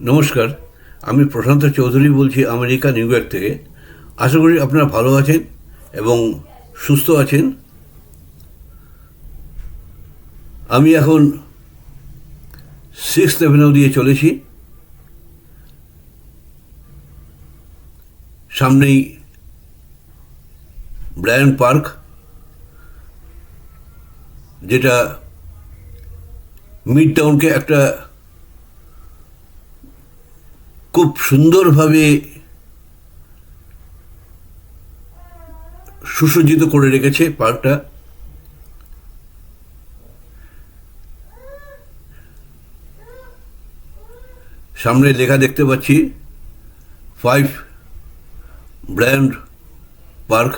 নমস্কার, আমি প্রশান্ত চৌধুরী বলছি আমেরিকা, নিউ ইয়র্ক। থেকে আশা করি আপনারা ভালো আছেন এবং সুস্থ আছেন। আমি এখন সিক্স অ্যাভিনিউ দিয়ে চলেছি। সামনেই ব্রায়ান পার্ক, যেটা মিড টাউনকে একটা খুব সুন্দরভাবে সুসজ্জিত করে রেখেছে পার্কটা। সামনে লেখা দেখতে পাচ্ছি ফাইভ ব্র্যান্ড পার্ক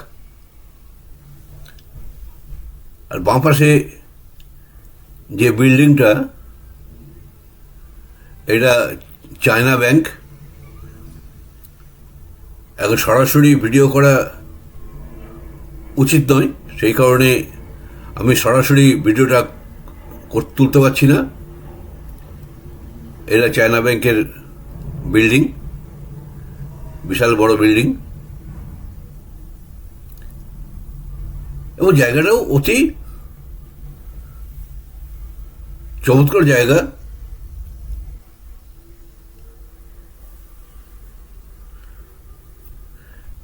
আর বাঁ পাশে যে বিল্ডিংটা এটা চায়না ব্যাংক এখন সরাসরি ভিডিও করা উচিত নয়। সেই কারণে আমি সরাসরি ভিডিওটা তুলতে পারছি না। এটা চায়না ব্যাংকের বিল্ডিং, বিশাল বড় বিল্ডিং। এবং জায়গাটাও অতি চমৎকার জায়গা।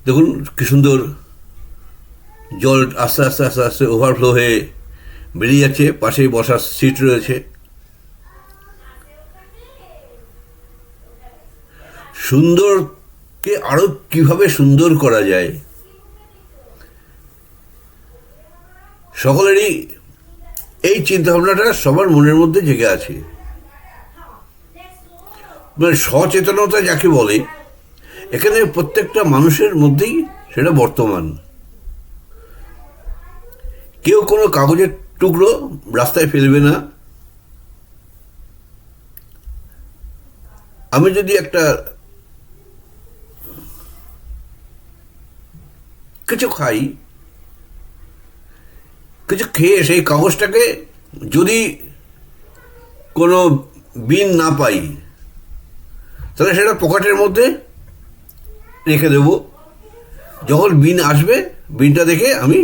দেখুন কি সুন্দর জল আস্তে আস্তে আস্তে আস্তে ওভারফ্লো হয়ে বেরিয়ে যাচ্ছে পাশেই বসার সিট রয়েছে। সুন্দরকে আরও কীভাবে সুন্দর করা যায়? সকলেরই এই চিন্তাভাবনাটা সবার মনের মধ্যে জেগে আছে। মানে সচেতনতা যাকে বলে এখানে প্রত্যেকটা মানুষের মধ্যেই সেটা বর্তমান। কেউ কোনো কাগজের টুকরো রাস্তায় ফেলবে না। আমি যদি একটা কিছু খাই, কিছু খেয়ে সেই কাগজটাকে যদি কোনো বিন না পাই, তাহলে সেটা পকেটের মধ্যে রেখে দেব। যখন বিন আসবে, বিনটা দেখে আমি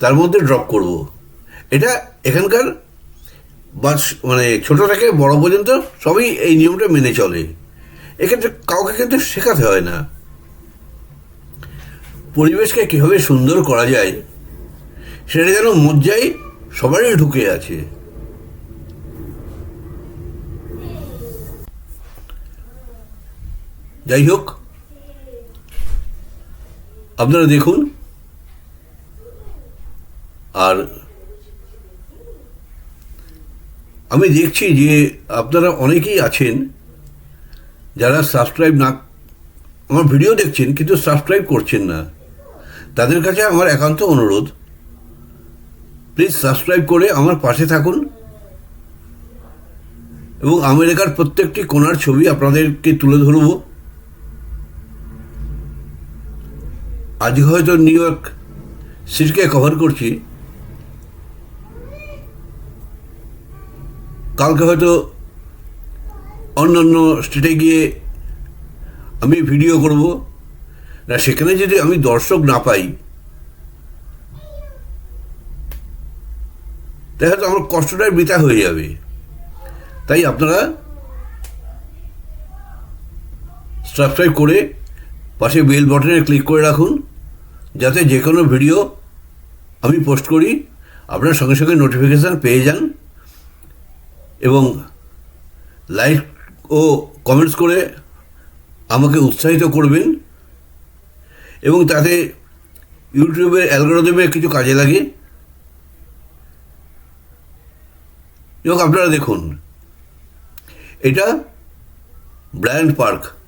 তার মধ্যে ড্রপ করব। এটা এখানকার বাস মানে ছোট থেকে বড় পর্যন্ত সবই এই নিয়মটা মেনে চলে। এক্ষেত্রে কাউকে কিন্তু শেখাতে হয় না। পরিবেশকে কীভাবে সুন্দর করা যায়, সেটা যেন মজ্জায় সবারই ঢুকে আছে। যাই হোক, আপনারা দেখুন। আর আমি দেখছি যে আপনারা অনেকেই আছেন যারা সাবস্ক্রাইব না, আমার ভিডিও দেখছেন কিন্তু সাবস্ক্রাইব করছেন না। তাদের কাছে আমার একান্ত অনুরোধ, প্লিজ সাবস্ক্রাইব করে আমার পাশে থাকুন এবং আমেরিকার প্রত্যেকটি কোনার ছবি আপনাদেরকে তুলে ধরব। আজকে হয়তো নিউ ইয়র্ক সিটিকে কভার করছি। কালকে হয়তো অন্যান্য স্টেটে গিয়ে আমি ভিডিও করব। না, সেখানে যদি আমি দর্শক না পাই, দেখা তো আমার কষ্টটাই বৃথা হয়ে যাবে। তাই আপনারা সাবস্ক্রাইব করে পাশে বেল বাটনে ক্লিক করে রাখুন। যাতে যে কোনো ভিডিও আমি পোস্ট করি, আপনার সঙ্গে সঙ্গে নোটিফিকেশান পেয়ে যান এবং লাইক ও কমেন্টস করে আমাকে উৎসাহিত করবেন এবং তাতে ইউটিউবের অ্যালগোরিদমে কিছু কাজে লাগে। এবং আপনারা দেখুন, এটা ব্রায়ান্ট পার্ক।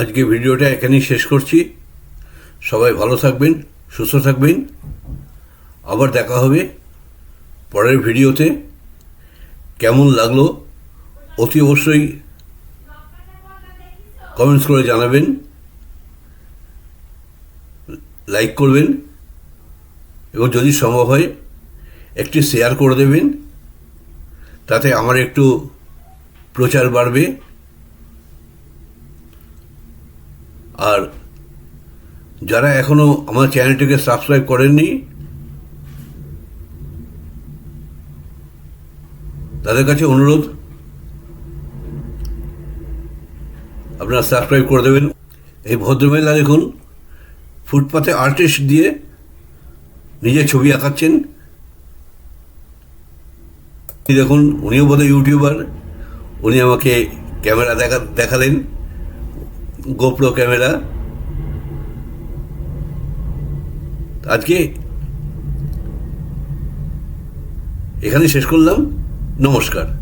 আজকে ভিডিওটা এখানেই শেষ করছি। সবাই ভালো থাকবেন, সুস্থ থাকবেন। আবার দেখা হবে পরের ভিডিওতে। কেমন লাগল অতি অবশ্যই কমেন্টস করে জানাবেন। লাইক করবেন এবং যদি সম্ভব হয় একটি শেয়ার করে দেবেন। তাতে আমার একটু প্রচার বাড়বে। আর যারা এখনও আমার চ্যানেলটিকে সাবস্ক্রাইব করেননি, তাদের কাছে অনুরোধ, আপনারা সাবস্ক্রাইব করে দেবেন। এই ভদ্রমহিলা দেখুন, ফুটপাতে আর্টিস্ট দিয়ে নিজের ছবি আঁকাচ্ছেন। দেখুন, উনিও বোধহয় ইউটিউবার উনি আমাকে ক্যামেরা দেখা দেখালেন। GoPro camera. আজকে এখানে শেষ করলাম। নমস্কার।